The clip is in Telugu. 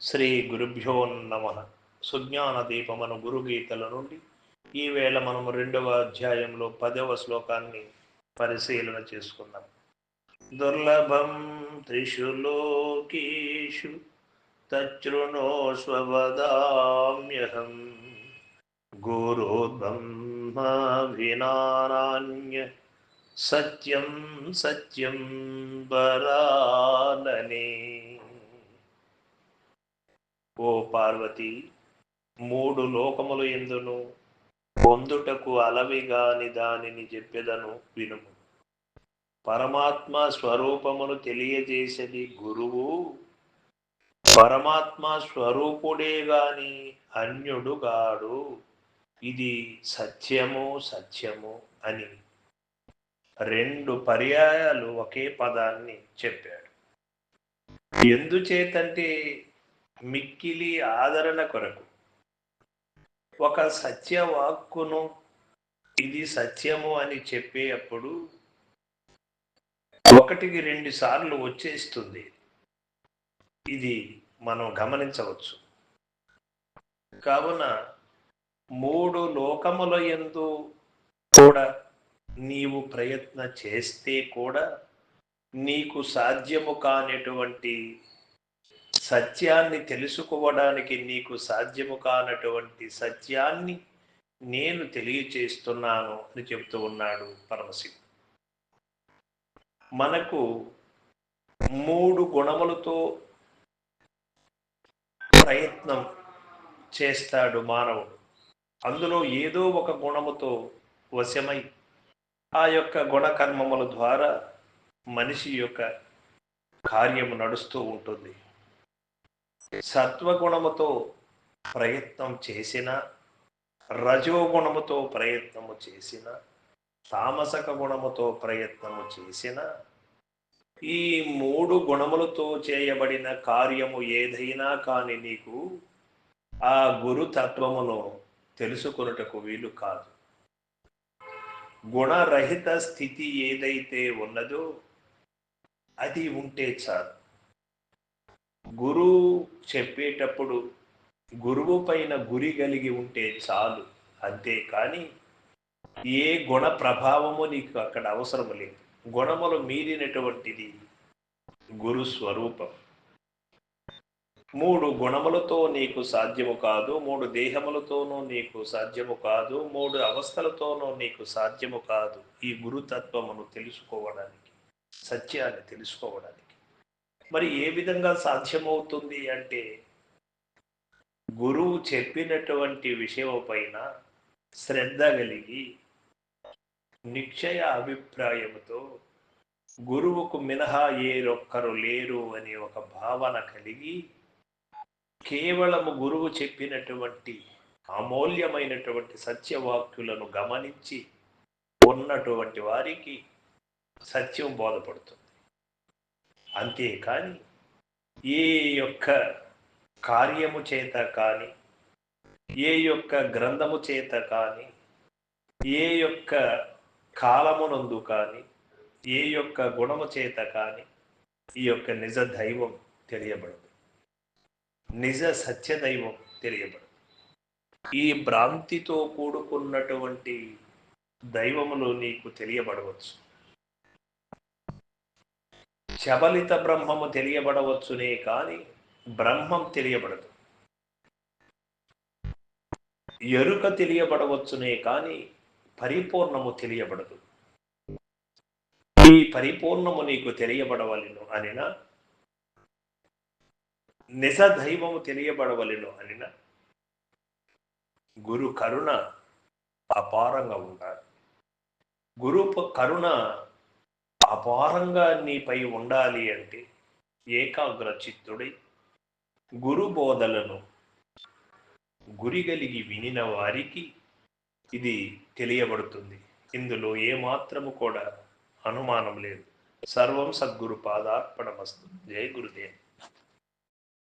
శ్రీ గురుభ్యో నమ. సుజ్ఞాన దీపమను గురుగీతల నుండి ఈవేళ మనము రెండవ అధ్యాయంలో పదవ శ్లోకాన్ని పరిశీలన చేసుకుందాం. దుర్లభం త్రిషు లోకేషు తృణోస్వదామ్యహం గురోద్బ్రహ్మభినానాన్య సత్యం సత్యం వరాననే ఓ పార్వతి మూడు లోకములు ఎందును? పొందుటకు అలవిగాని దానిని చెప్పెదను వినుము. పరమాత్మ స్వరూపమును తెలియజేసేది గురువు. పరమాత్మ స్వరూపుడే గాని అన్యుడు గాడు. ఇది సత్యము సత్యము అని రెండు పర్యాయాలు ఒకే పదాన్ని చెప్పాడు. ఎందుచేతంటే మిక్కిలి ఆదరణ కొరకు. ఒక సత్యవాక్కును ఇది సత్యము అని చెప్పేటప్పుడు ఒకటికి రెండు సార్లు వచ్చేస్తుంది. ఇది మనం గమనించవచ్చు. కావున మూడు లోకముల ఎందు కూడా నీవు ప్రయత్న చేస్తే కూడా నీకు సాధ్యము కానటువంటి సత్యాన్ని తెలుసుకోవడానికి నీకు సాధ్యము కానటువంటి సత్యాన్ని నేను తెలియచేస్తున్నాను అని చెప్తూ ఉన్నాడు పరమశివుడు. మనకు మూడు గుణములతో ప్రయత్నం చేస్తాడు మానవుడు. అందులో ఏదో ఒక గుణముతో వశమై ఆ యొక్క గుణకర్మముల ద్వారా మనిషి యొక్క కార్యము నడుస్తూ ఉంటుంది. సత్వగుణముతో ప్రయత్నం చేసిన రజోగుణముతో ప్రయత్నము చేసిన తామసక గుణముతో ప్రయత్నము చేసిన ఈ మూడు గుణములతో చేయబడిన కార్యము ఏదైనా కాని నీకు ఆ గురుతత్వమును తెలుసుకొనుటకు వీలు కాదు. గుణరహిత స్థితి ఏదైతే ఉన్నదో అది ఉంటే చాలు. గురువు చెప్పేటప్పుడు గురువు పైన గురి కలిగి ఉంటే చాలు అంతేకాని ఏ గుణ ప్రభావము నీకు అక్కడ అవసరం లేదు. గుణములు మీరినటువంటిది గురు స్వరూపం. మూడు గుణములతో నీకు సాధ్యము కాదు మూడు దేహములతోనూ నీకు సాధ్యము కాదు మూడు అవస్థలతోనూ నీకు సాధ్యము కాదు. ఈ గురుతత్వమును తెలుసుకోవడానికి సత్యాన్ని తెలుసుకోవడానికి. మరి ఏ విధంగా సాధ్యమవుతుంది అంటే గురువు చెప్పినటువంటి విషయం పైన శ్రద్ధ కలిగి నిక్షయ అభిప్రాయముతో గురువుకు మినహా ఏరొక్కరు లేరు అనే ఒక భావన కలిగి కేవలము గురువు చెప్పినటువంటి అమూల్యమైనటువంటి సత్యవాక్యులను గమనించి ఉన్నటువంటి వారికి సత్యం బోధపడుతుంది. అంతేకాని ఏ యొక్క కార్యము చేత కానీ ఏ యొక్క గ్రంథము చేత కానీ ఏ యొక్క కాలమునందు కానీ ఏ యొక్క గుణము చేత కానీ ఈ యొక్క నిజ దైవం తెలియబడదు. నిజ సత్య దైవం తెలియబడదు. ఈ భ్రాంతితో కూడుకున్నటువంటి దైవములు నీకు తెలియబడవచ్చు. శబలిత బ్రహ్మము తెలియబడవచ్చునే కానీ బ్రహ్మం తెలియబడదు. ఎరుక తెలియబడవచ్చునే కానీ పరిపూర్ణము తెలియబడదు. ఈ పరిపూర్ణము నీకు తెలియబడవలను అనిన? నిజ దైవము తెలియబడవలను అనిన? గురు కరుణ అపారంగా ఉండాలి. గురు కరుణ అపారంగా నీపై ఉండాలి అంటే ఏకాగ్రచిత్తుడై గురు బోధలను గురి కలిగి వినిన వారికి ఇది తెలియబడుతుంది. ఇందులో ఏమాత్రము కూడా అనుమానం లేదు. సర్వం సద్గురు పాదార్పణమస్తు. జయ గురుదేవ్.